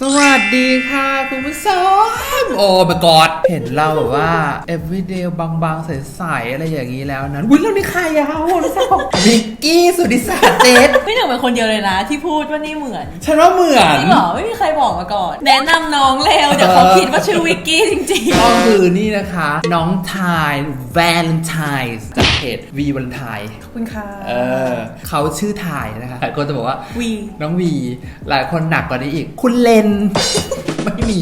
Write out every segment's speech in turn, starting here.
สวัสดีค่ะคุณผู้ชมโอ้มากอดเห็นเราแบบว่า everyday บางๆ ใสๆอะไรอย่างนี้แล้วนั้นวิแล้วนี่ใครอะคะคุณผู้ชมวิกกี้สุดิสาเจษไม่หนึ่งเป็นคนเดียวเลยนะ ที่พูดว่านี่เหมือนฉันว่าเหมือนจริงเหรอไม่มีใครบอกมาก่อน แนะนำน้องเร็วเดี๋ยวเขาคิดว่าชื่อวิกกี้จริงก็คือนี่นะคะ น้องทาย Valentine จากเพจ V Valentine ๆขอบคุณค่ะเออเขาชื่อทายนะคะหลายคนจะบอกว่า วีน้องวี หลายคนหนักกว่านี้อีก คุณเลน ไม่มี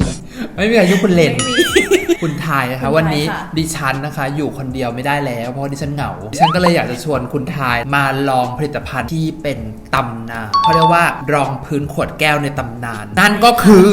ไม่มีอายุคุณเลน ไม่มีคุณทายนะคะคุณทายวันนี้ค่ะดิฉันนะคะ อยู่คนเดียวไม่ได้แล้ว เพราะว่าดิฉันเหงา ดิฉันก็เลยอยากจะชวนคุณทายมาลองผลิตภัณฑ์ที่เป็นตำนานเขาเรียกว่ารองพื้นขวดแก้วในตำนาน นั่นก็คือ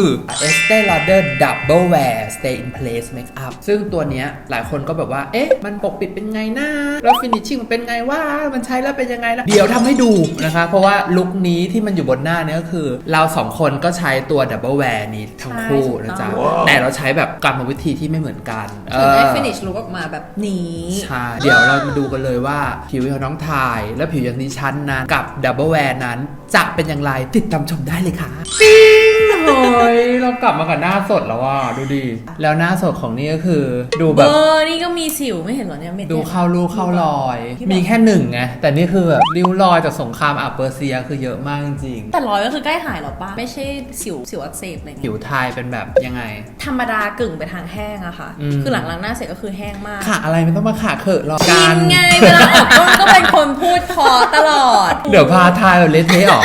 Estee Lauder Double Wear Stay in Place Makeup ซึ่งตัวเนี้ยหลายคนก็แบบว่า เอ๊ะ มันปกปิดเป็นไงนะแล้วฟินิชชิ่งมันเป็นไงว่ามันใช้แล้วเป็นยังไงล่ะเดี๋ยวทำให้ดูนะคะ เพราะว่าลุคนี้ที่มันอยู่บนหน้าเนี่ยก็คือ เราสองคนก็ใช้ตัว Double Wear นี้ทั้งคู่นะจ๊ะแต่เราใช้แบบกรรมวิธีที่ไม่เหมือนกันถึงได้เออ finish look ออกมาแบบนี้ใช่ เดี๋ยวเรามาดูกันเลยว่าผิวของน้องทาย และผิวอย่างดิฉันนั้นกับดับเบิลแวร์นั้นจะเป็นอย่างไรติดตามชมได้เลยค่ะปิ๊ง เฮ้ยเรากลับมากับหน้าสดแล้วอะดูดิแล้วหน้าสดของนี่ก็คือ ดูเบแบบอร์นี่ก็มีสิวไม่เห็นเหรอเนี่ยเม็ดดูนี่ย เข้ารูเข้ารอยที่แบบมีแค่หนึ่งไงแต่นี่คือแบบริ้วรอยจากสงครามอาเปอร์เซียคือเยอะมากจริงแต่รอยก็คือใกล้หายหรอปะไม่ใช่สิวสิวอักเสบอะไรๆเงี้ยผิวไทยเป็นแบบยังไง ธรรมดากึ่งไปทางแห้งอะค่ะ อืม คือหลังล้างหน้าเสร็จก็คือแห้งมากขาอะไรไม่ต้องมาขาเขอะหรอกกิการนไงเวลาออกกล้องก็เป็นคนพูดพอตลอด เดี๋ยวพาทายแบบเละเทะหรอ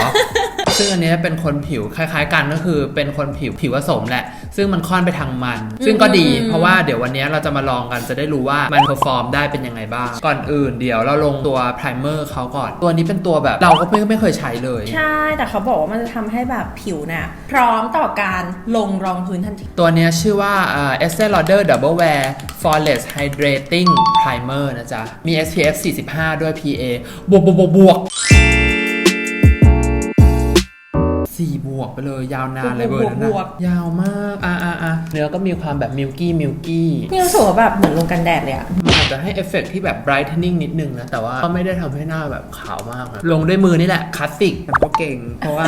ซึ่งอันเนี้ยเป็นคนผิวคล้ายๆ กันก็คือเป็นคนผิวผิวผสมแหละ ซึ่งมันค่อนไปทางมัน ซึ่งก็ดีอืมเพราะว่าเดี๋ยววันเนี้ยเราจะมาลองกันจะได้รู้ว่ามันเพอร์ฟอร์มได้เป็นยังไงบ้าง ก่อนอื่นเดี๋ยวเราลงตัวไพรเมอร์เขาก่อน ตัวนี้เป็นตัวแบบเราก็ไม่ไม่เคยใช้เลย ใช่ แต่เขาบอกว่ามันจะทำให้แบบผิวเนี่ยพร้อมต่อการลงรองพื้นทันที ตัวเนี้ยชื่อว่าเอ่อ Estee Lauder Double Wear Flawless Hydrating Primer นะจ๊ะมี SPF 45 ด้วย PA บวกบวกบวกบวก สี่บวกไปเลยยาวนานเลยเบอร์นั้นบวก นะยาวมาก อะอะอะเนื้อก็มีความแบบมิลกี้มิลกี้ นี่รู้สึกว่าแบบเหมือนลงกันแดดเลยอะมันอา จจะให้เอฟเฟกต์ที่แบบ brightening นิดนึงนะ แต่ว่าก็ไม่ได้ทำให้หน้าแบบขาวมากนะลงด้วยมือนี่แหละคลาสสิกแต่ก็เก่ง เพราะว่า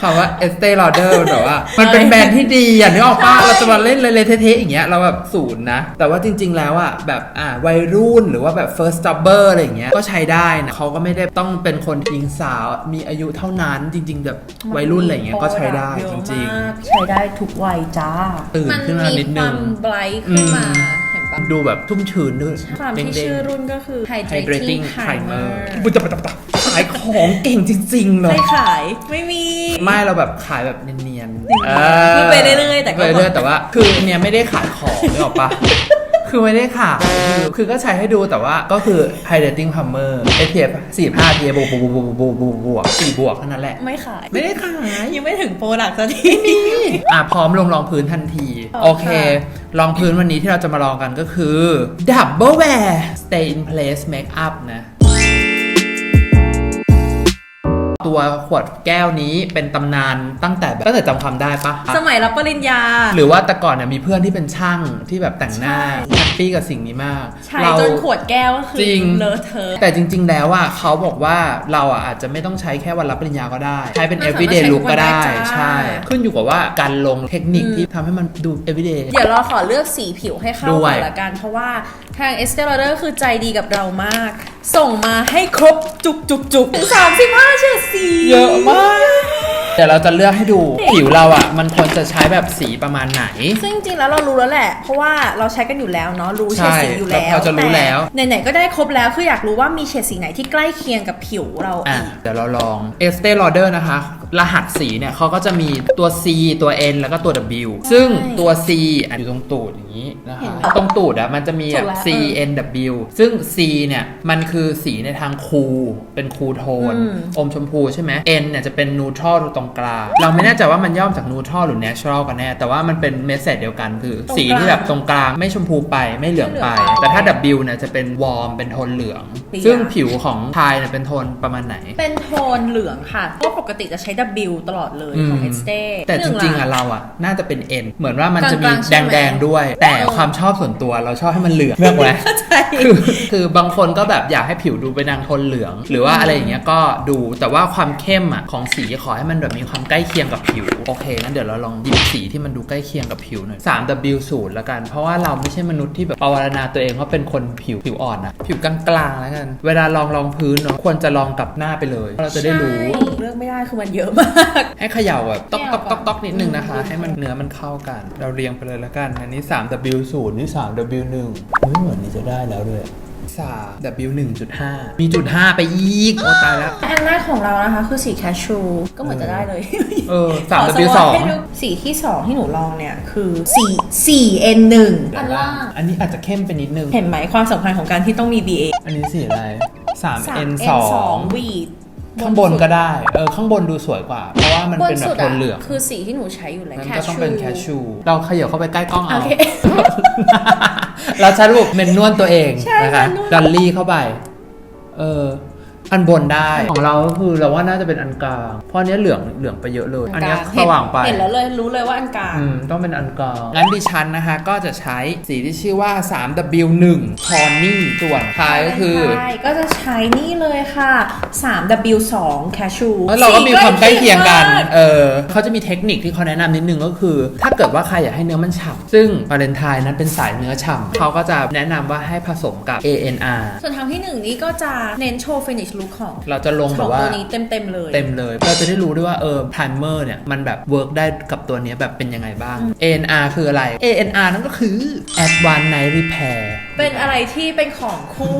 คำว่า Estee Lauder มันแบบว่า มันเป็นแบรนด์ที่ดีอะนึกออกปะเราจะมาเล่นเลยๆเทะๆอย่างเงี้ยเราแบบศูนย์นะ แต่ว่าจริง ๆ แล้วอะแบบอ่าวัยรุ่นหรือว่าแบบ first jobber อะไรอย่างเงี้ยก็ใช้ได้นะเขาก็ไม่ได้ต้องเป็นคนหญิงสาวมีอายุเท่านั้นจริง ๆ แบบวัยรุ่นอะไรอย่างเงี้ยก็ใช้ได้จริง ๆ ใช้ได้ทุกวัยจ้าตื่นมันขึ้นมานิดนึงมีความไบรท์ขึ้นมาอืมเห็นปะๆ ดูแบบชุ่มชื้นด้วยความที่เด้งๆชื่อรุ่นก็คือ Hydrating Hydrating Primer Primer บุตรปัตตขายของเก่งจริงๆเลใครยขายไม่มี ไม่เราแบบขายแบบเนียนจริงๆเหรอพูดไปเรื่อยๆแต่ก็ไปเรื่อยๆแต่ว่า คืออันเนี้ยไม่ได้ขายของนึกออกปะ คือไม่ได้ขายคือคือก็ใช้ให้ดูแต่ว่าก็คือ hydrating plumber SPF 45 PA บวกบวกบวกบวกบวกบวกสี่บวกเท่านั้นแหละ ไม่ขาย ไม่ได้ขาย ยังไม่ถึงโปรดักต์สักทีอะพร้อมลงรองพื้นทันทีอ๋อโอเคค่ะรองพื้นวันนี้ที่เราจะมาลองกันก็คือ Double Wear Stay in Place Makeup นะ ตัวขวดแก้วนี้เป็นตำนานตั้งแต่แบบตั้งแต่จำความได้ปะสมัยรับปริญญา หรือว่าแต่ก่อนเนี่ยมีเพื่อนที่เป็นช่างที่แบบแต่งหน้าใช่แฮปปี้กับสิ่งนี้มากใช้เราจนขวดแก้วก็คือจริงเลอะเทอะแต่จริง ๆ แล้วอะเขาบอกว่าเราอะอาจจะไม่ต้องใช้แค่วันรับปริญญาก็ได้ ใช้เป็นมันสามารถ everyday ใช้ look ทุกวัก็นได้ได้จ้าใช่ ขึ้นอยู่กับว่าการลงเทคนิคอืมที่ทำให้มันดู everyday เดี๋ยวเราขอเลือกสีผิวให้เข้าด้วยก่อนละกันเพราะว่าทาง Estee Lauder คือใจดีกับเรามาก ส่งมาให้ครบจุกจุกจุกถึง35เฉดสีเยอะมาก เดี๋ยวเราจะเลือกให้ดูผิวเราอะ มันควรจะใช้แบบสีประมาณไหน ซึ่งจริงๆแล้วเรารู้แล้วแหละ เพราะว่าเราใช้กันอยู่แล้วเนาะรู้เฉดสีอยู่แล้วใช่เราจะรู้แล้ว ต่ไหนๆก็ได้ครบแล้วคืออยากรู้ว่ามีเฉดสีไหนที่ใกล้เคียงกับผิวเราอะ อีก เดี๋ยวเราลอง Estee Lauder นะคะรหัสสีเนี่ยเขาก็จะมีตัว C ตัว N แล้วก็ตัว W ซึ่งตัว C อันอยู่ตรงตูดอย่างนี้นะคะเห็นตรงตูดอะมันจะมีแบบถูกแล้ว C N W ซึ่ง C เนี่ยมันคือสีในทางคูลเป็นคูลโทนอืมอมชมพูใช่ไหม N เนี่ยจะเป็นนูทรัลตรงกลางเราไม่แน่ใจว่ามันย่อมจากนูทรัลหรือ natural กันแน่ แต่ว่ามันเป็นเมสเซจเดียวกันคือ สีที่แบบตรงกลางไม่ชมพูไปไม่เหลืองไป แต่ถ้า W เนี่ยจะเป็นวอร์มเป็นโทนเหลือง ซึ่งผิวของทายเนี่ยเป็นโทนประมาณไหน เป็นโทนเหลืองค่ะเพราะปกติจะใช้ W ตลอดเลยของอืม Estee แต่จริงๆหนึ่อะล่เราอะ น่าจะเป็น N เหมือนว่ามันจะมีกลางๆใช่ไหมแดงๆด้วย แต่เออความชอบส่วนตัวเราชอบให้มันเหลืองเลือกไหมเข้าใจคือคือบางคนก็แบบอยากให้ผิวดูเป็นนางโทนเหลือง หรือว่าอะไรอย่างเงี้ยก็ดูแต่ว่าความเข้มอะของสีขอให้มันแบบมีความใกล้เคียงกับผิวโอเคงั้นเดี๋ยวเราลองหยิบสีที่มันดูใกล้เคียงกับผิวหน่อย 3W ศูนย์ละกัน เพราะว่าเราไม่ใช่มนุษย์ที่แบบปรารณาตัวเองว่าเป็นคนผิวผิวอ่อนอะผิวกลางๆแล้วกัน เวลาลองรองพื้นเนาะควรจะลองกับหน้าไปเลยเพราะเราจะได้รู้ใช่เลือกไม่ได้คือมันเยอะมาก ให้เขย่าแบบต๊อกต๊อกต๊อกต๊อกนิดนึงนะคะอืมให้มันเนื้อมันเข้ากัน เราเรียงไปเลยละกัน อันนี้ 3W 0 นี่ 3W 1 เฮ้ยเหมือนนี้จะได้แล้วด้วย 3W 1.5 มีจุด5ไปอีก โอ้ตายแล้ว อันแรกของเรานะคะ คือสีแคชชูก็เหมือนจะได้เลยเออขอ 3W สวอปให้ดูสีที่ 2 ที่หนูลองเนี่ย คือสีสี N 1 2อันล่างอันนี้อาจจะเข้มไปนิดนึง เห็นไหมความสำคัญของการที่ต้องมี BA อันนี้สีอะไร 3N 3 2วีด ข้างบนก็ได้ เออข้างบนดูสวยกว่า เพราะว่ามันบนเป็นแบสุบดโทอะนเหลืองคือสีที่หนูใช้อยู่เลยมันก็ต้องเป็นแคชชู เราขยับเข้าไปใกล้กล้องโอเอาเคเราใช้รูปเมนนวลตัวเองใช่นะคะเมนนวลดอลลี่เข้าไป เออ อันบนได้ของเราก็คือเราว่าน่าจะเป็นอันกลางเพราะอันเนี้ยเหลืองเหลืองไปเยอะเลย อันเนี้ยเห็สว่างไป เห็นแล้วเลยรู้เลยว่าอันกลาง อืมต้องเป็นอันกลางงั้นดิฉันนะคะก็จะใช้สีที่ชื่อว่า 3W1 ทอนนี่ส่วนท้ายก็คือใช่ก็จะใช้นี่เลยค่ะ 3W2 แคชชูแล้วเราก็มีความใกล้เคียงกัน เออเขาจะมีเทคนิคที่เขาแนะนำนิดนึงก็คือ ถ้าเกิดว่าใครอยากให้เนื้อมันฉ่ำซึ่งวาเลนไทน์นั้นเป็นสายเนื้อฉ่ำเขาก็จะแนะนำว่าให้ผสมกับ ANR ส่วนทางที่หนึ่งนี่ก็จะเน้นโชว์ฟินิชลุคของเราจะลงขแบองบว่าตัวนี้เต็มๆเลย เต็มเลย เราจะได้รู้ด้วยว่าเออไพรเมอร์เนี่ย มันแบบเวิร์กได้กับตัวเนี้ยแบบเป็นยังไงบ้าง ANR คืออะไร ANR นั่นก็คือ Advanced Night Repair เป็นอะไรที่เป็นของคู่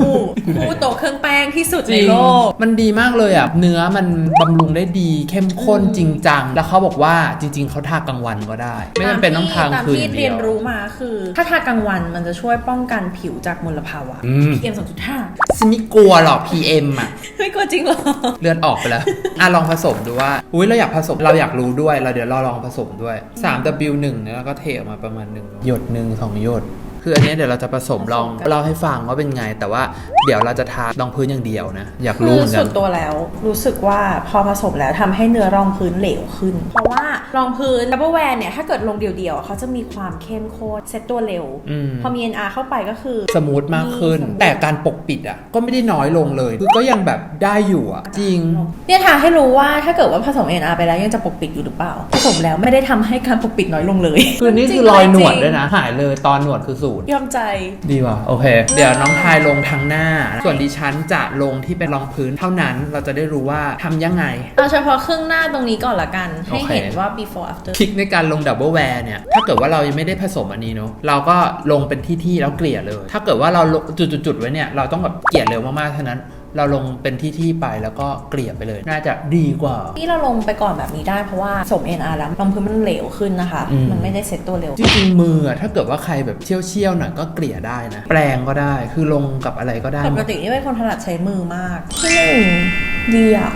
คู่โตะเครื่องแป้งที่สุดในโลก มันดีมากเลยอะ เนื้อมันบำรุงได้ดีเข้มข้นอืมจริงจัง แล้วเขาบอกว่าจริง ๆ เขาทากลางวันก็ได้ ไม่จำเป็นต้องทางตามคืนที่เดีเรียยนว รู้มาคือ ถ้าทากลางวันมันจะช่วยป้องกันผิวจากมลภาวะ อืม PM 2.5ฉันไม่กลัวหรอก PM อะไม่กลัวจริงเหรอ เลือดออกไปแล้ว อะลองผสมดูว่า อุ้ยเราอยากผสม เราอยากรู้ด้วย เราเดี๋ยวเราลองผสมด้วย 3W1 เนี่ยแล้วก็เทออกมาประมาณหนึ่งหยดหนึ่งสองหยด คืออันเนี้ยเดี๋ยวเราจะผสมลองผสมกันเล่าให้ฟังว่าเป็นไง แต่ว่าเดี๋ยวเราจะทารองพื้นอย่างเดียวนะ อยากคืรู้อเหมือนกัส่น วนตัวแล้วรู้สึกว่าพอผสมแล้วทำให้เนื้อรองพื้นเหลวขึ้น เพราะว่ารองพื้นดับเบิลแวนเนี่ย ถ้าเกิดลงเดี่ยวๆเขาจะมีความเข้มข้นเซตตัวเร็ว อืม พอมี NR เข้าไปก็คือ สมูทมากขึ้น สมูท แต่การปกปิดอะ ก็ไม่ได้น้อยลงเลย คือก็ยังแบบได้อยู่อะ จริง เนี่ยทาให้รู้ว่าถ้าเกิดว่าผสม NR ไปแล้วยังจะปกปิดอยู่หรือเปล่า ผสมแล้วไม่ได้ทำให้การปกปิดน้อยลงเลย คือนี่คือรอยหนวดด้วยนะ หายเลยตอนหนวดคือศูนย์ยอมใจ ดีว่ะโอเค เดี๋ยวน้องทายลงทางหน้า ส่วนดิฉันจะลงที่เป็นรองพื้นเท่านั้นเราจะได้รู้ว่าทำยังไง เอาเฉพาะครึ่งหน้าตรงนี้ก่อนละกัน ให้โอเคเห็นว่า before after คลิกในการลงดับเบิลแวร์เนี่ย ถ้าเกิดว่าเรายังไม่ได้ผสมอันนี้เนาะเราก็ลงเป็นที่ๆแล้วเกลี่ยเลย ถ้าเกิดว่าเราลงจุดๆๆไว้เนี่ยเราต้องแบบเกลี่ยเร็วมากๆฉะนั้น เราลงเป็นที่ๆไปแล้วก็เกลี่ยไปเลย น่าจะดีกว่า ที่เราลงไปก่อนแบบนี้ได้เพราะว่าสม NR แล้วรองพื้นมันเหลวขึ้นนะคะ อืม มันไม่ได้เซ็ตตัวเร็ว จริงๆมืออะถ้าเกิดว่าใครแบบเชี่ยวๆหน่อยก็เกลี่ยได้นะ แปรงก็ได้คือลงกับอะไรก็ได้ปกตินี่เป็นคนถนัดใช้มือมากที่หนึ่งดีอะ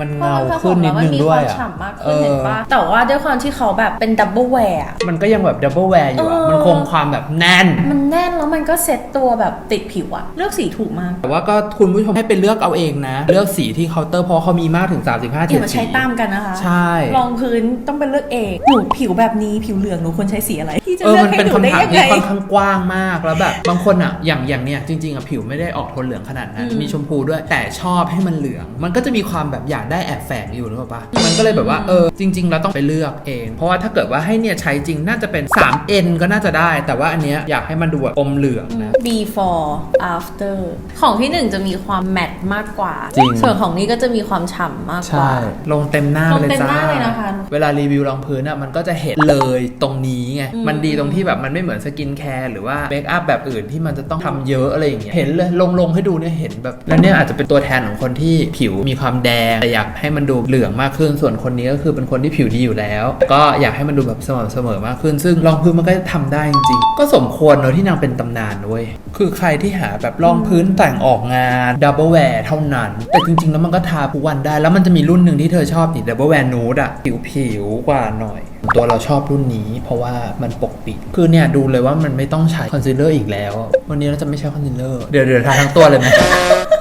มันเพราะเงามันผสขึ้นมนิแล้ดวมันนึงมีด้คววายมอะฉ่ำมากขึ้นเห็นปะแต่ว่าด้วยความที่เขาแบบเป็นดับเบิลแวร์มันก็ยังแบบดับเบิลแวร์อยู่อะเออมันคงความแบบแน่น มันแน่นแล้วมันก็เซ็ตตัวแบบติดผิวอะเลือกสีถูกมาก แต่ว่าก็คุณผู้ชมให้ไปเลือกเอาเองนะ เลือกสีที่เคาน์เตอร์เพราะเขามีมากถึง 35อเฉย่าดมาสีใช้ตามกันนะคะ ใช่ รองพื้นต้องเป็นเลือกเองหนูผิวแบบนี้ผิวเหลืองหนูควรใช้สีอะไรพี่จะเออเลือกมันให้เป็นหนูได้คำถามยังที่ไงค่อนข้างกว้างมากแล้วแบบบางคนอะอย่างอย่างเนี้ยจริงๆอะผิวไม่ได้ออกโทนเหลืองขนาดนั้นอืมมีชมพูด้วย แต่ชอบให้มันเหลือง มันก็จะมีความแบบอยากได้แอบแฝงอยู่หรือเปล่าปะมันก็เลยแบบว่าเออจริง ๆ เราต้องไปเลือกเอง เพราะว่าถ้าเกิดว่าให้เนี่ยใช้จริงน่าจะเป็น 3N ก็น่าจะได้ แต่ว่าอันเนี้ยอยากให้มันดูแบบอมเหลืองนะ before after ของที่หนึ่งจะมีความแมตต์มากกว่าจริงส่วนของนี้ก็จะมีความฉ่ำมากกว่าลงเต็มหน้าลงเลยเต็มจ้าหน้าเลยนะคะเวลารีวิวรองพื้นอะมันก็จะเห็นเลยตรงนี้ไงอืมมันดีตรงที่แบบมันไม่เหมือนสกินแคร์หรือว่าเมคอัพแบบอื่นที่มันจะต้องทำเยอะอะไรอย่างเงี้ยเห็นเลยลงลงให้ดูเนี่ยเห็นแบบแล้วเนี่ยอาจจะเป็นตัวแทนของคนที่ผิวมีความแดงแต่อยากให้มันดูเหลืองมากขึ้น ส่วนคนนี้ก็คือเป็นคนที่ผิวดีอยู่แล้ว ก็อยากให้มันดูแบบสม่ำเสมอมากขึ้น ซึ่งรองพื้นมันก็ทำได้จริงๆก็สมควรเนอะที่นางเป็นตำนานด้วยคือใครที่หาแบบรองพื้นแต่งออกงานดับเบิลแวร์เท่านั้น แต่จริง ๆ แล้วมันก็ทาทุกวันได้ แล้วมันจะมีรุ่นหนึ่งที่เธอชอบนี่ดับเบิลแวร์นูดอะผิวๆกว่าหน่อย ตัวเราชอบรุ่นนี้ เพราะว่ามันปกปิด คือเนี่ยดูเลยว่ามันไม่ต้องใช้คอนซีลเลอร์อีกแล้ว วันนี้เราจะไม่ใช้คอนซีลเลอร์ เดี๋ยวเดี๋ยวทาทั้งตัวเลยไหม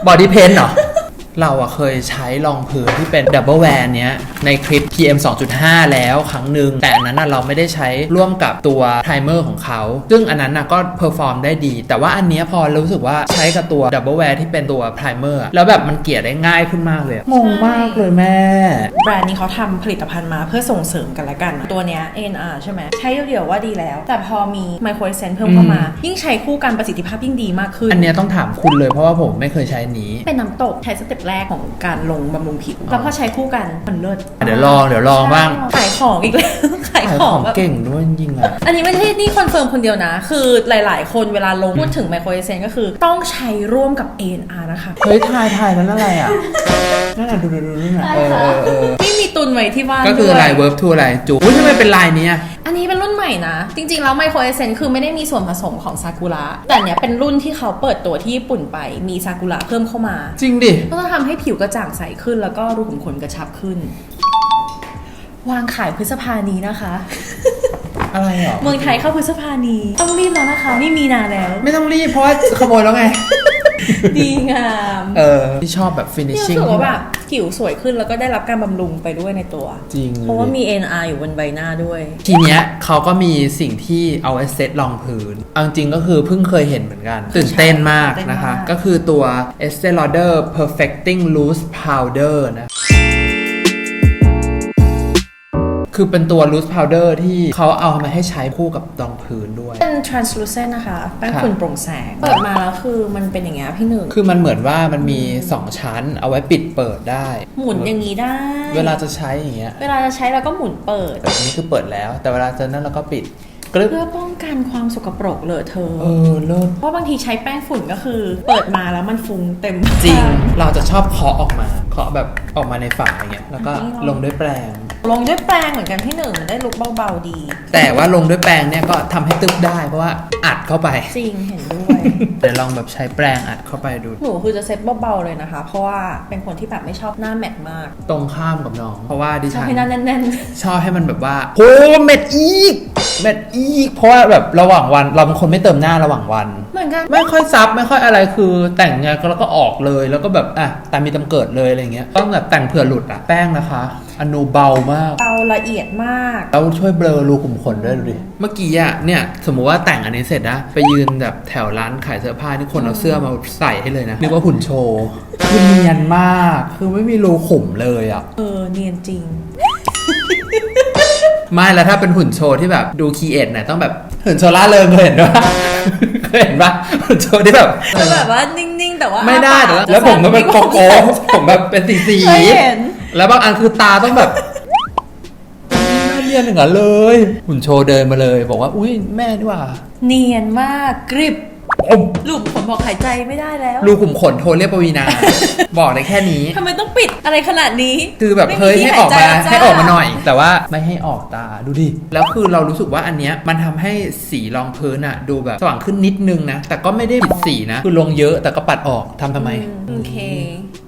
บอดี้เพนเหรอ เราอะเคยใช้รองพื้นที่เป็นดับเบิลแวนเนี้ยในคลิป PM 2.5 แล้วครั้งหนึ่งแต่อันนั้นอะเราไม่ได้ใช้ร่วมกับตัวไพรเมอร์ของเขา ซึ่งอันนั้นอะก็เพอร์ฟอร์มได้ดี แต่ว่าอันเนี้ยพอรู้สึกว่าใช้กับตัวดับเบิลแวนที่เป็นตัวไพรเมอร์แล้วแบบมันเกลี่ยได้ง่ายขึ้นมากเลย งงมากเลยแม่ แบรนด์นี้เขาทำผลิตภัณฑ์มาเพื่อส่งเสริมกันละกันนะตัวเนี้ย ANR ใช่ไหมใช้เดี่ยวๆว่าดีแล้ว แต่พอมีไมโครเอเซนเพิ่มเข้ามา ยิ่งใช้คู่กันประสิทธิภาพยิ่งดีมากขึ้น อันเนี้ยต้องถามคุณเลยเพราะว่าผมไม่เคยใช้อันนี้ เป็นน้ำตกใช้สเต็ปแรกของการลงบำรุงผิวแล้วพอใช้คู่กันมันเลิศเดี๋ยวลองเดี๋ยวลองบ้างขายของอีกแล้วขายขายขขอองงแบบเก่งด้วยจริงๆอะอันนี้ไม่ใช่นี่คอนเฟิร์มคนเดียวนะ คือหลาย ๆ คนเวลาลงพูดถึงไมโครเอเซนก็คือต้องใช้ร่วมกับ ANR นะคะเฮ้ยถ่ายถ่ายนั้นอะไรอะนั่นอะดูดูดูนั่นอะเออเออเออนี่มีตุนไว้ที่บ้านก็คือด้วยลายเวิร์บทูอะไรจูอุ้ยทำไมเป็นลายเนี้ย อันนี้เป็นรุ่นใหม่นะ จริงๆ แล้วไมโครเอเซนคือไม่ได้มีส่วนผสมของซากุระแต่เนี้ยเป็นรุ่นที่เขาเปิดตัวที่ญี่ปุ่นไปมีซากุระเพิ่มเข้ามา จริงดิ ก็จะทำให้ผิวกระจ่างใสขึ้นแล้วก็รูขุมขนกระชับขึ้น วางขายพฤษภานี้นะคะ อะไรอะเมืองไทยเข้าพฤษภานี้ ต้องรีบแล้วนะคะ นี่มีนานแล้ว ไม่ต้องรีบเพราะว่าขโมยแล้วไง ดีงามเออที่ชอบแบบนี่รู้ finishing สึกว่าแบบผิวสวยขึ้นแล้วก็ได้รับการบำรุงไปด้วยในตัว จริงเพราะว่ามี NR อยู่บนใบหน้าด้วย ทีเนี้ยเขาก็มีสิ่งที่เอาไว้เซตรองพื้นเอาจริงๆก็คือเพิ่งเคยเห็นเหมือนกัน ตื่นเต้นมากนะคะตื่นเต้นมากก็คือตัว Estee Lauder Perfecting Loose Powder นะ คือเป็นตัว loose powder ที่เขาเอามาให้ใช้คู่กับรองพื้นด้วย เป็น translucent นะคะแป้งครับฝุ่นโปร่งแสง เปิดมาแล้วคือมันเป็นอย่างเงี้ยพี่หนึ่งคือมันเหมือนว่ามันมี 2 ชั้นเอาไว้ปิดเปิดได้ หมุนอย่างนี้ได้ เวลาจะใช้อย่างเงี้ย เวลาจะใช้เราก็หมุนเปิด อันนี้คือเปิดแล้ว แต่เวลาจะนั่นเราก็ปิดกรึ๊บเพื่อป้องกันความสกปรกเลอะเทอะเออเลิศเพราะบางทีใช้แป้งฝุ่นก็คือ เปิดมาแล้วมันฟุ้งเต็มจริง เราจะชอบเคาะออกมาเคาะแบบออกมาในฝาอย่างเงี้ยแล้วก็ลงด้วยแปรง ลงด้วยแปรงเหมือนกันพี่หนึ่งได้ลุกเบาๆดี แต่ว่าลงด้วยแปรงเนี่ยก็ทำให้ตึ๊บได้เพราะว่าอัดเข้าไป จริงเห็นด้วย เดี๋ยวลองแบบใช้แปรงอัดเข้าไปดู หนูคือจะเซ็ตเบาๆเลยนะคะ เพราะว่าเป็นคนที่แบบไม่ชอบหน้าแมทมากตรงข้ามกับน้อง เพราะว่าดิชอบฉัน ให้หน้าแน่นชอบให้มันแบบว่าโหเม็ดอีก เม็ดอีก เพราะว่าแบบระหว่างวันเราเป็นคนไม่เติมหน้าระหว่างวัน ๆ เหมือนกัน ไม่ค่อยซับไม่ค่อยอะไรคือแต่งงานก็แล้วก็ออกเลยแล้วก็แบบอะตามมีตำเกิดเลยอะไรเงี้ยต้องแบบแต่งเผื่อหลุดอะแป้งนะคะ อนูเบามาก เบาละเอียดมาก แล้วช่วยเบลอรูขุมขนด้วยดูดิ เมื่อกี้อะเนี่ย สมมุติว่าแต่งอันนี้เสร็จนะไปยืนแบบแถวร้านขายเสื้อผ้านี่คนเอาเสื้อมาใส่ให้เลยนะนึกว่าหุ่นโชว์คือเนียนมากคือไม่มีรูขุมเลยอะเออ เนียนจริง ไม่แล้วถ้าเป็นหุ่นโชว์ที่แบบดูคีเอทหน่อยต้องแบบหุ่นโชว์ล่าเริงเคยเห็นปะเคยเห็นปะหุ่นโชว์ที่แบบจะแบบว่านิ่งๆ แต่ว่าไม่ได้อ้าแต่ปาว่าแล้วผมก็เป็นโกโก้ผมแบบเป็นสีสี เคยเห็น แล้วบางอันคือตาต้องแบบน่าเรียนอย่างนั้นเลยหุ่นโชว์เดินมาเลย บอกว่า อุ้ยแม่นี่หว่าเนียนมากกริบอมลูกผมบอกหายใจไม่ได้แล้วรูขุมขนโทรเรียกปวีนา บอกได้แค่นี้ ทำไมต้องปิดอะไรขนาดนี้คือแบบไม่มีเฮ้ยที่ให้ออกมาหายใจแล้วจ้าให้ออกมาหน่อย แต่ว่าไม่ให้ออกตาดูดิ แล้วคือเรารู้สึกว่าอันเนี้ยมันทำให้สีรองพื้นอะดูแบบสว่างขึ้นนิดนึงนะ แต่ก็ไม่ได้ปิดสีนะ คือลงเยอะแต่ก็ปัดออกทำทำไมอืโอเค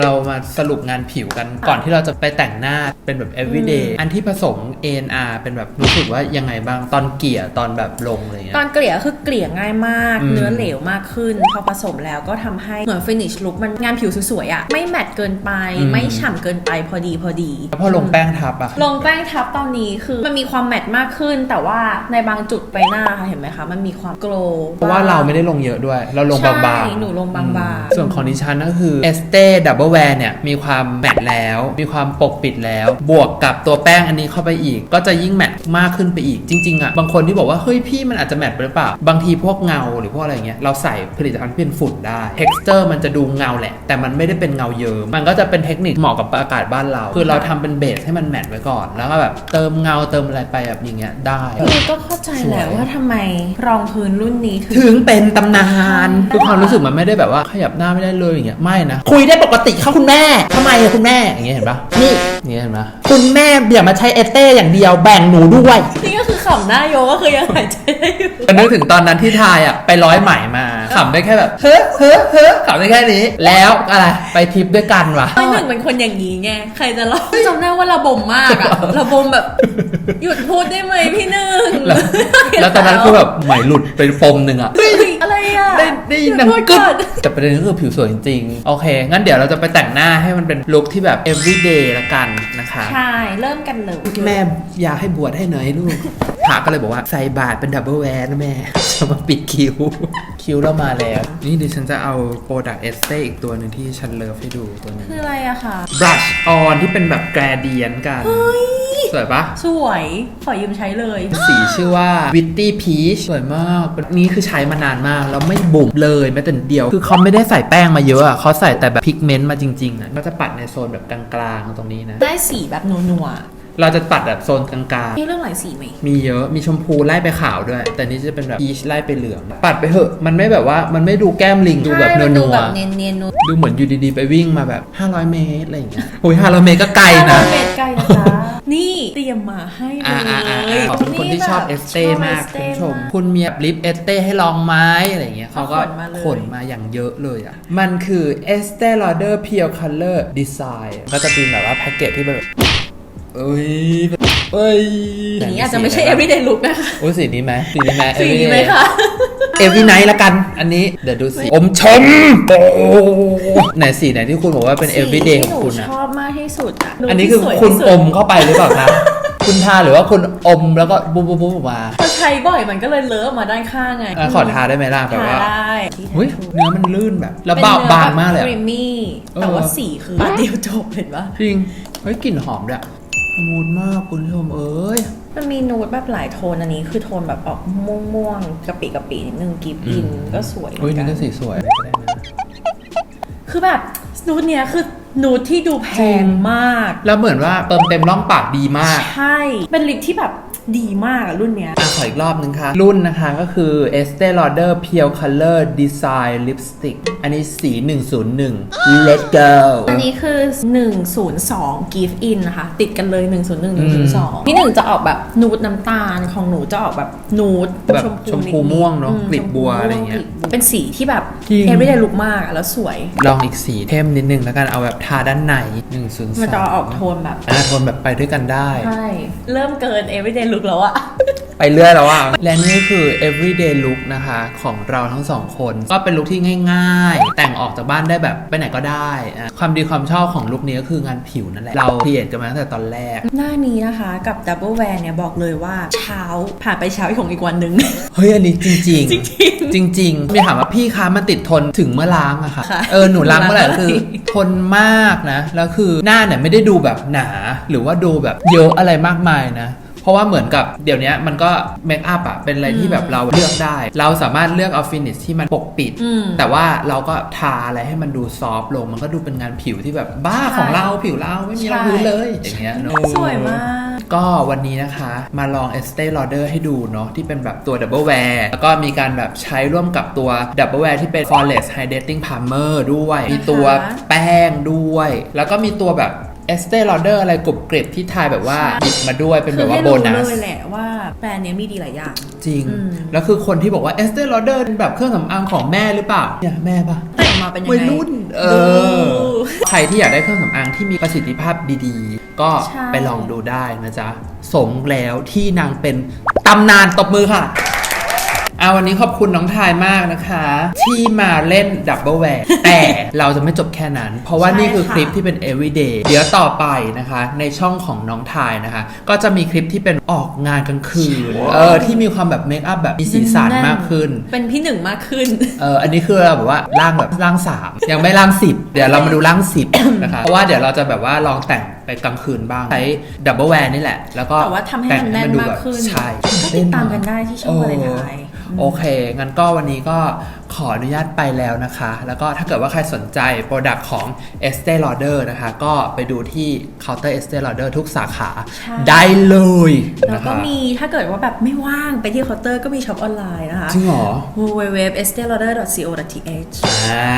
เรามาสรุปงานผิวกันก่อนที่เราจะไปแต่งหน้าเป็นแบบ everyday อันที่ผสม ANR เป็นแบบรู้สึกว่ายังไงบ้างตอนเกลี่ยตอนแบบลงอะไรเงี้ย ตอนเกลี่ยคือเกลี่ยง่ายมาก อืม เนื้อเหลวมากขึ้น พอผสมแล้วก็ทำให้เหมือนฟินิชลุคมันงานผิวสวยๆอะไม่แมตต์เกินไปอืมไม่ฉ่ำเกินไปพอดีพอดี แล้วพอลงแป้งทับอะ ลงแป้งทับตอนนี้คือมันมีความแมตต์มากขึ้น แต่ว่าในบางจุดใบหน้าค่ะเห็นไหมคะมันมีความโกลว์เพราะว่าเราไม่ได้ลงเยอะด้วย เราลงบางใช่ๆหนูลงบางๆ อืมส่วนของดิฉันก็คือ Estee Double Wear เนี่ยมีความแมตต์แล้ว มีความปกปิดแล้ว บวกกับตัวแป้งอันนี้เข้าไปอีก ก็จะยิ่งแมตต์มากขึ้นไปอีกจริงๆอะบางคนที่บอกว่าเฮ้ยพี่มันอาจจะแมตต์ไปหรือเปล่า บางทีพวกเงาหรือพวกอะไรเงี้ยเราใส่ผลิตภัณฑ์ที่เป็นฝุ่นได้ texture มันจะดูเงาแหละ แต่มันไม่ได้เป็นเงาเยิ้มมันก็จะเป็นเทคนิคเหมาะกับอากาศบ้านเรา คือเราทำเป็นเบสให้มันแมตต์ไว้ก่อน แล้วก็แบบเติมเงาเติมอะไรไปแบบอย่างเงี้ยได้คือก็เข้าใจแหละสวยว่าทำไมรองพื้นรุ่นนี้ถึงถึงเป็นตำนานคือความรู้สึกมันไม่ได้แบบว่าขยับหน้าไม่ได้เลยอย่างเงี้ยไม่นะคุยได้ปกติค่ะคุณแม่ทำไมอะคุณแม่อย่างเงี้ยเห็นปะนี่อย่างเงี้ยเห็นปะคุณแม่อย่ามาใช้เอสเต้อย่างเดียวแบ่งหนูด้วย นี่ก็คือขำหน้าโยก็คือยังหายใจได้อยู่ก็นึกถึงตอนนั้นที่ทายอะไปร้อยไหมมาขำได้แค่แบบเฮ้อเฮ้อเฮ้อขำได้แค่นี้ แล้วอะไรไปทริปด้วยกันวะพี่หนึ่งเป็นคนอย่างนี้ไง ใครจะเล่าจำได้ว่าระบมมากอะระบมแบบ หยุดพูดได้ไหมพี่หนึ่งแล้วแล้วตอนนั้นคือแบบไหมหลุดไปปมหนึ่งอะ เฮ้ยอะไร อะได้ได้ยินดังเดี๋ยวกึ๊บก่อนแต่ประเด็นก็คือผิวสวยจริงๆ โอเค งั้นเดี๋ยวเราจะไปแต่งหน้าให้มันเป็นลุคที่แบบ everyday ละกันนะคะ ใช่ เริ่มกันเลยแม่อยากให้บวชให้หน่อยลูกพระก็เลยบอกว่าใส่บาตรเป็นดับเบิลแวนนะแม่ จะมาปิดคิ้ว คิ้วเรามาแล้ว นี่ดิฉันจะเอาโปรดักต์เอสเตอีกตัวหนึ่งที่ฉันเลิฟให้ดูตัวหนึงคืออะไรอะคะ brush on ที่เป็นแบบแกรเดียนกันสวยปะสวย ขอยืมใช้เลย สีชื่อว่า Witty Peach สวยมาก นี่คือใช้มานานมากแล้วไม่บุ๋มเลยแม้แต่นิดเดียว คือเขาไม่ได้ใส่แป้งมาเยอะอะเขาใส่แต่แบบพิกเมนต์มาจริงๆอะก็จะปัดในโซนแบบกลางๆตรงนี้นะ ได้สีแบบนัวเราจะปัดแบบโซนกลางๆนี่เรื่องหลายสีไหมๆมีเยอะ มีชมพูไล่ไปขาวด้วย แต่นี่จะเป็นแบบพีชไล่ไปเหลือง ปัดไปเหอะ มันไม่แบบว่า มันไม่ดูแก้มลิง ดูแบบใช่มันดูนัวแบบเนียนๆนัวๆดูเหมือนอยู่ดีๆ ไปวิ่งมาแบบ 500 เมตรอะไรอย่างเงี้ยโอ้ย500 เมตรก็ไกลนะเมตรไกลนะจ๊ะ นี่เตรียมมาให้เลอ่าอ่าอ่าย ขอบคุณคนที่ชอบเอสเต้มากคุณผู้ชม คุณมีแบบลิปเอสเต้ให้ลองไหม้อะไรอย่างเงี้ยเขาก็ขนมาอย่างเยอะเลยอะ มันคือ Estee Lauder Pure Color Design ก็จะเป็นแบบว่าแพ็กเกจที่แบบ เอ้ยเอ้ยสีนี้อาจจะไม่ใช่ everyday look นะคะ โอ้ยสีนี้ไหมสีนี้ไหม สีนี้ไหมคะ เอวีไนท์ละกัน อันนี้เดี๋ยวดูสิ อมชม โอ้ไหนสีไหนที่คุณบอกว่าเป็น everyday ของคุณสีที่หนูอะชอบมากที่สุดอะอันนี้คือที่สวยคุณที่สุดอมเข้าไปหรือเปล่าคะคุณทาหรือว่าคุณอมแล้วก็บุ๊บบุ๊บบุ๊บออกมาพอใช้บ่อยมันก็เลยเลอะออกมาด้านข้างไงอะขอทาได้ไหมล่ะแบบทาว่าได้ที่เฮ้ยแท้เนื้อมันลื่นแบบ แล้วเป็นเบาเนื้อบางมากเลยคอะรีมมี่เออแต่ว่าสีคือบาทเดียวจบเห็นปะจริงเฮ้ยกลิ่นหอมด้วย มูดมากคุณผู้ชมเอ้ย มันมีนูดแบบหลายโทนอันนี้คือโทนแบบออกม่วงม่วงๆกะปิกะปินิดนึงกิฟอินอืม ก็สวยเหมืเฮ้ยอนกันี่นก็สีสวยเลยก็ได้นะคือแบบนูดเนี้ยคือนูดที่ดูแพงมาก แล้วเหมือนว่าเติมเต็มร่องปากดีมาก ใช่ เป็นลิปที่แบบ ดีมากอะรุ่นเนี้ยอะขออีกรอบนึงค่ะ รุ่นนะคะก็คือ Estee Lauder Pure Color Design Lipstick อันนี้สี 101 Let go อันนี้คือ 102 give in นะคะ ติดกันเลย 101 102ที่หนึ่งจะออกแบบนูดน้ำตาลของหนูจะออกแบบนูดแบบชมพูม่วงเนอะอืกลีบบัวอะไรเงี้ยชมพูม่วกลีบบัวเป็นสีที่แบบจริง everyday look มากอะแล้วสวย ลองอีกสีเข้มนิดนึงแล้วกันเอาแบบทาด้านใน103มันจะออกโทนแบบอ่าโทนแบบไปด้วยกันได้ใช่เริ่มเกิน everyday look แล้วอะไปเรื่อยแล้วอะ และนี่คือ everyday look นะคะของเราทั้งสองคน ก็เป็นลุคที่ง่ายๆ แต่งออกจากบ้านได้แบบไปไหนก็ได้อะความดีความชอบของลุคนี้ก็คืองานผิวนั่นแหละ เราเพียดกันมาตั้งแต่ตอนแรก หน้านี้นะคะกับ double wear เนี่ยบอกเลยว่าเช้าผ่านไปเช้าของอีกวันหนึ่ง เฮ้ย อันนี้จริงๆจริงจริงๆมีถามว่าพี่คะมันติดทนถึงเมื่อล้างอะค่ะค่ะเออหนูล้างเมื่อไหร่ล้างก็คือเมื่อไหร่ทนมากนะ แล้วคือหน้าเนี่ยไม่ได้ดูแบบหนา หรือว่าดูแบบเยอะอะไรมากมายนะเพ ราะว่าเหมือนกับเดี๋ยวนี้มันก็เมคอัพอะเป็นอะไรที่แบบเราเลือกได้ เราสามารถเลือกเอาฟินิชที่มันปกปิดอืมแต่ว่าเราก็ทาอะไรให้มันดูซอฟต์ลง มันก็ดูเป็นงานผิวที่แบบบ้าใช่ของเราผิวเราไม่มีใช่รองพื้นเลยอย่างเงี้ยเนอะสวยมาก ก็วันนี้นะคะมาลอง Estee Lauder ให้ดูเนาะที่เป็นแบบตัว Double Wear แล้วก็มีการแบบใช้ร่วมกับตัว Double Wear ที่เป็น Flawless Hydrating Primer ด้วย มีตัวแป้งด้วย แล้วก็มีตัวแบบ Estee Lauder อะไรกรุบกริบที่ทายแบบว่าหยิบมาด้วยเป็นแบบว่าคือโบให้นัรู้สเลยแหละว่าแบรนด์เนี้ยมีดีหลายอย่าง จริง อืม แล้วคือคนที่บอกว่า Estee Lauder เป็นแบบเครื่องสำอางของแม่หรือเปล่าเนี่ยแม่ปะ แต่งมาเป็นยังวัยไง รุ่น เอดูอใครที่อยากได้เครื่องสำอางที่มีประสิทธิภาพดีๆ ก็ใช่ ไปลองดูได้นะจ๊ะ สมแล้วที่นางเป็นตำนานตบมือค่ะเอาวันนี้ขอบคุณน้องทายมากนะคะ ที่มาเล่นดับเบิลแวร์แต่เราจะไม่จบแค่นั้น เพราะว่านี่คือคลิปที่เป็น everyday เดี๋ยวต่อไปนะคะ ในช่องของน้องทายนะคะ ก็จะมีคลิปที่เป็นออกงานกลางคืนเออที่มีความแบบเมคอัพแบบมีสีสันมากขึ้น เป็นพี่หนึ่งมากขึ้นเอออันนี้คือเราแบบว่าร่างแบบร่างสามยังไม่ร่างสิบเดี๋ยวเรามาดูร่างสิบนะคะเพราะว่าเดี๋ยวเราจะแบบว่าลองแต่ง ไปกลางคืนบ้าง ใช้ดับเบิลแวร์นี่แหละ แล้วก็แต่ว่าทำให้มันแน่นมากขึ้นใช่ก็ติดตามกันได้ที่ช่องวาเลนไทน์โอเค งั้นก็วันนี้ก็ ขออนุญาตไปแล้วนะคะ แล้วก็ถ้าเกิดว่าใครสนใจโปรดักต์ของ Estee Lauder นะคะ ก็ไปดูที่เคาน์เตอร์ Estee Lauder ทุกสาขาใช่ได้เลยแล้วนะก็คะมีถ้าเกิดว่าแบบไม่ว่างไปที่เคาน์เตอร์ก็มีช็อปออนไลน์นะคะ จริงเหรอ www.esteelauder.co.th อ่า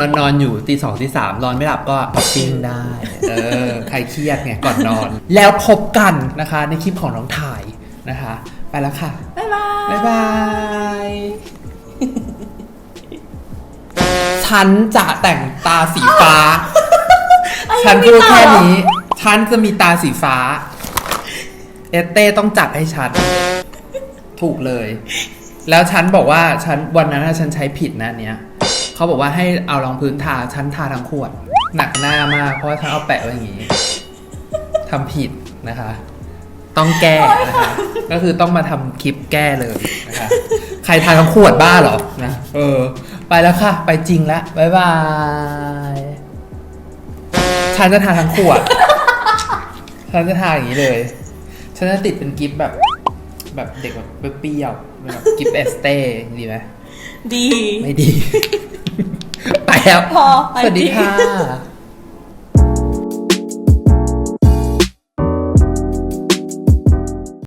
นอนนอนอยู่ตีสองตีสามนอนไม่หลับก็ช้อปปิ้งได้ เออ ใครเครียดไงก่อนนอน แล้วพบกันนะคะในคลิปของน้องถ่ายนะคะ ไปแล้วค่ะ บ๊ายบาย บ๊ายบาย ฉันจะแต่งตาสีฟ้า ฉันพูดแค่นี้ ฉันจะมีตาสีฟ้า เอเต้ต้องจัดให้ฉัน ถูกเลย แล้วฉันบอกว่าฉันวันนั้นน่ะฉันใช้ผิดนะอันเนี้ยเขาบอกว่าให้เอารองพื้นทาฉันทาทั้งขวด หนักหน้ามากเพราะว่าฉันเอาแปะไว้อย่างงี้ทำผิดนะคะ ต้องแก้นะคะ ก็คือต้องมาทำคลิปแก้เลยนะคะ ใครทาทั้งขวดบ้าเหรอนะ เออ ไปแล้วค่ะ ไปจริงแล้วบ๊ายบายฉันจะทาทั้งขวดฉันจะทาอย่างนี้เลยฉันจะติดเป็นกิฟต์แบบ แบบเด็กแบบเปรี้ยวๆเป็นแบบกิฟต์เอสเต้ดีไหมดี ไม่ดี ไปแล้วพอไปสวัสดีดีค่ะ